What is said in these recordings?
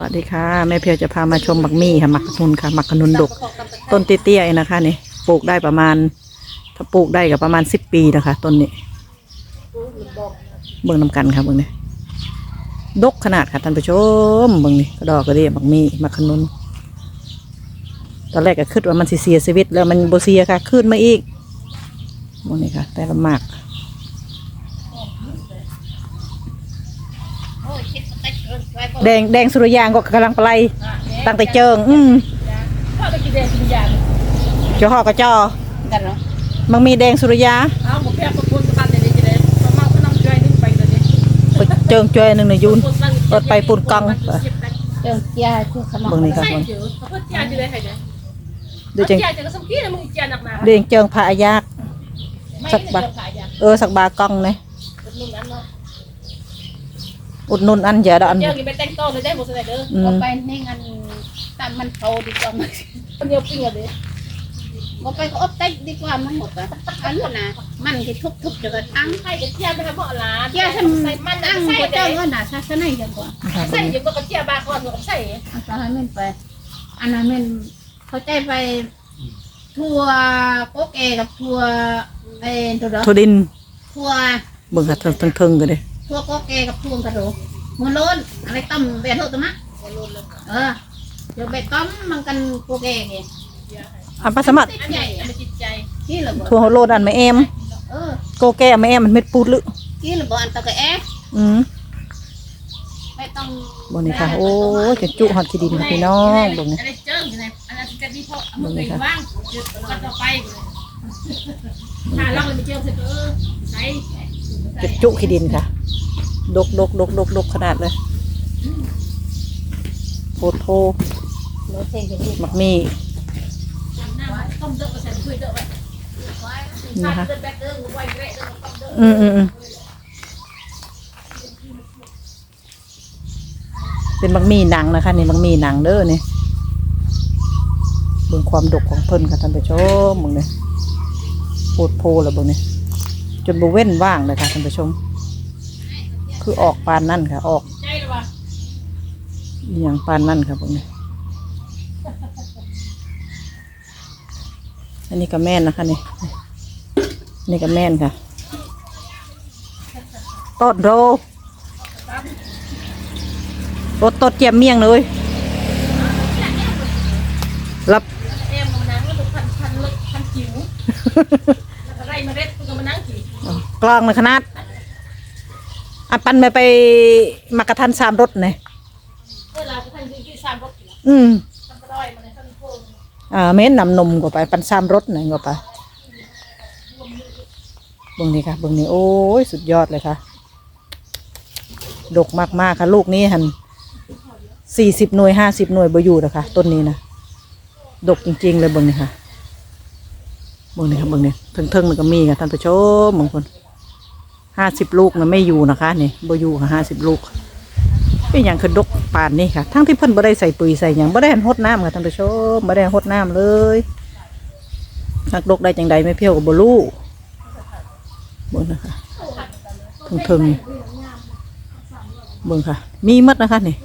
สวัสดีค่ะ แม่เพียวจะพามาชมบักมี่ค่ะมักขนุนค่ะมักขนุนดก ต้นเตี้ยๆนะคะนี่ปลูกได้ประมาณ ถ้าปลูกได้กับประมาณสิบปีนะคะต้นนี้ เบิ่งน้ำกันค่ะเบิ่งนี่ดกขนาดค่ะท่านผู้ชมเบิ่งนี่กระดอกกระเดียบักมี่มักขนุนตอนแรกก็คิดว่ามันเสียชีวิต แล้วมันโบเสียค่ะขึ้นมาอีกเบิ่งนี่ค่ะ แต่ละหมาก แดงแดงสุริยางก็กำลังไปไล่ตั้งแต่เจิง อืมพ่อไปกินแดงกิยางเจ้าหอกระจอกันเนาะมันมีแดงสุริยาเอาหมกแพรประคุณสบัดในนี้กินแดงประมาณก็น้ำจ่อยนึงไปตัวนี้ไปเจิงจอยหนึ่งยูนเปิดไปปุ่นกองเจิงเจียคือสมองเบิ่งนี่ค่ะใช่เบิ่งเจียวเขาเพิ่งเจียจะได้ใครเนี่ยเดี๋ยวจังเจียจะก็สมกี้นะมึงเจียหนักหนาเดี๋ยวจังเจิงพายากสักบาเออสักบากองเนี่ย อุดหนุนอันเดียดอันเจียกินไปแต่งต้นเลยได้หมดเลยเด้ออืมก็ไปในงานตามมันเขาดีกว่ามันคนเดียวปิ้งอะเด้อก็ไปก็อบเต็กดีกว่ามันหมดอะอันนั้นนะมันที่ทุบทุบๆเดี๋ยวก็ตั้งใครจะเจียไปทำเหมาะหลานเจ้าทำใส่มันตั้งใส่ก็เจ้าเจ้าก็น่ะซะซะไหนจังกว่าค่ะใส่อยู่ก็เจียบาก่อนก็ใส่อันตรายมันไปอันนั้นมันเขาใจไปทัวโป๊กเอกับทัวเอ็นตัวเด้อทุดินทัวเบิ่งค่ะเทิงเทิงเทิงกันเลย ทัวโป๊กเอกับทัวกระโดดมันล้นอะไรต้มเบ็ดเถอะตัวมะเออเดี๋ยวเบ็ดต้มมันกันโป๊กเอไงอันปัสมัดอันใหญ่อันจิตใจกี่ระเบิดทั่วโลดอันไม่เอมเออโกแก้ไม่เอมมันเม็ดปูดลึกี่ระเบิดอันตะกะแอะอืมไม่ต้องบนนี้ค่ะโอ้ยจะจุหอดขี้ดินค่ะพี่น้องเบิ่งนี่อะไรเจิ้งอยู่ในอันนั้นจะดีพอมือไปว่างเดี๋ยวกันต่อไปถ้าเราเลยไปเจียวเสร็จเออใส่ จะจุขี้ดินค่ะ ดกดกดกดกดกขนาดเลยโพดโทมักมีเป็นะคะอแบกเด้อไว้เด้อต้มเด้ออืมอืมอืมเป็นบักมีหนังนะคะนี่บักมีหนังเด้อนี่เบิ่งความดกของเพิ่นค่ะท่านผู้ชมเบิ่งนี่ยโพดโพแล้วเบิ่งเนี่ย จนบเว้นว่างเลยค่ะท่านผู้ชม คือออกปานนั่นค่ะ ออกอเปล่าอหย่างปานนั่นค่ะเบิ่งนี่อันนี้ก็แม่นนะคะนี่นี่ก็แม่นค่ะต้นโรรถตดเจียมเมี่ยงเลยรับเอ็มมันนั่งแล้วดูพันพันเล็กพันจิ๋วอะไรมาเด็ดก็มานั่ง กี่กลองเลยขนาดอะปันไปไปมากระทันสามรถเนี่ยเวลาก็ทันยี่สามรถกี่อืมทำก็ได้มาในขั้นโค้งอ่าเม้นนำนมก็ไปปันสามรถเนี่ยก็ไปเบิ่งนี่ค่ะเบิ่งนี่โอ้ยสุดยอดเลยค่ะดกมากๆค่ะ ลูกนี้หันสี่สิบหน่วยห้าสิบหน่วยบอยู่นะคะต้นนี้นะดกจริง ๆ เลยเบิ่งนี่ค่ะเบิ่งนี่ค่ะเบิ่งนี่เทิงๆมันก็มีค่ะท่านผู้ชมบางคน ห้าสิบลูกนะไม่อยู่นะคะนี่บอยู่ค่ะห้าสิบลูกเป็นอย่างคือดกป่านนี่ค่ะ ทั้งที่เพิ่นบ่ได้ใส่ปุ๋ยใส่หยังบ่ได้หันหดน้ำค่ะท่านผู้ชมบ่ได้หดน้ำเลยหักดกได้จังใดไม่เพี้ยวกับบ่รู้เบิ่งนะคะเทิงๆเบิ่งค่ะ มีหมดนะคะนี่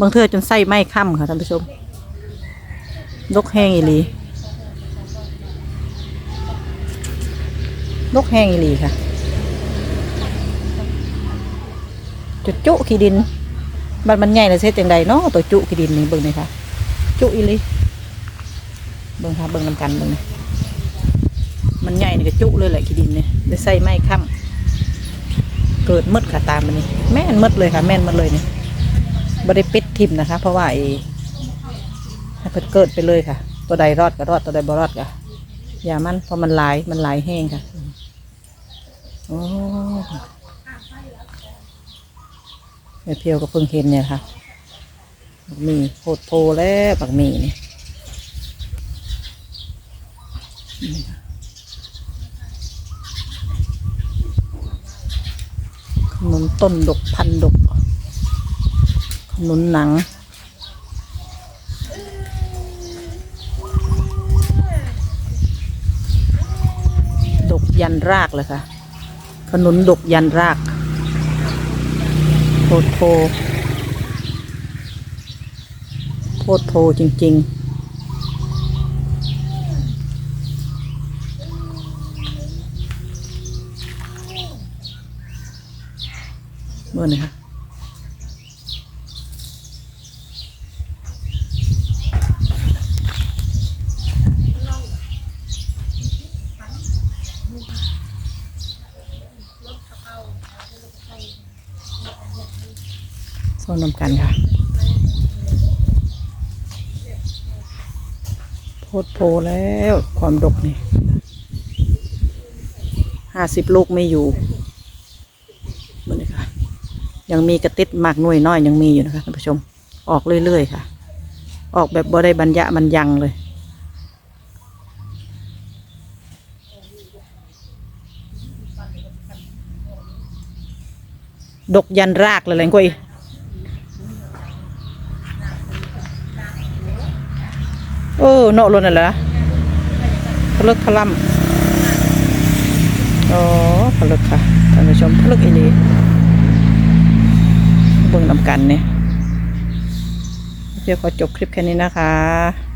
บางเทื่อจนไส้ไหม้ค่ำค่ะท่านผู้ชมนกแห้งอีหลีนกแห้งอีหลีค่ะ จุจุขี้ดินบัดมันใหญ่เลยเสียจังใดเนาะตัวจุขี้ดินนี่เบิ่งเลยค่ะ จุอีลีเบิ่งค่ะเบิ่งนำกันเบิ่งนี่มันใหญ่นี่ก็จุเลยแหละขี้ดินเนี่ได้ใส่ไม้ค่ำเกิดมดค่ะตามมันนี่แม่นมดเลยค่ะแม่นมดเลยนี่บ่ได้ปิดทิมนะคะ เพราะว่าไอ้เพิ่เกิดไปเลยค่ะ ตัวใดรอดก็รอดตัวใดบ่รอดก็อย่ามันเพราะมันหลายมันหลายแห้งค่ะโอ้ แม่เพียวก็เพิ่งเห็นเนี่ยค่ะบักมีโพดโพแล้วบักหมีนี่นี่ค่ะขนุนต้นดกพันดกขนุนหนังดกยันรากเลยค่ะ ขนุนดกยันราก พดโพโพดโพจริงๆมื่นนะคะ โซนนำกันค่ะ โพดโพแล้วความดกนี่ห้าสิบลูกไม่อยู่เหมือนค่ะ ยังมีกระติดหมากหน่วยน้อยยังมีอยู่นะคะท่านผู้ชม ออกเรื่อยๆค่ะ ออกแบบบ่ได้บรรยะบรรยังเลยดกยันรากเลยแหละกุ้ย เออเนาะลนน่ะเหรอพลึกพลัมอ๋อพลึกค่ะท่านผู้ชมพลึกอีนีเบิ่งนำกันเนี่ยเดี๋ยวขอจบคลิปแค่นี้นะคะ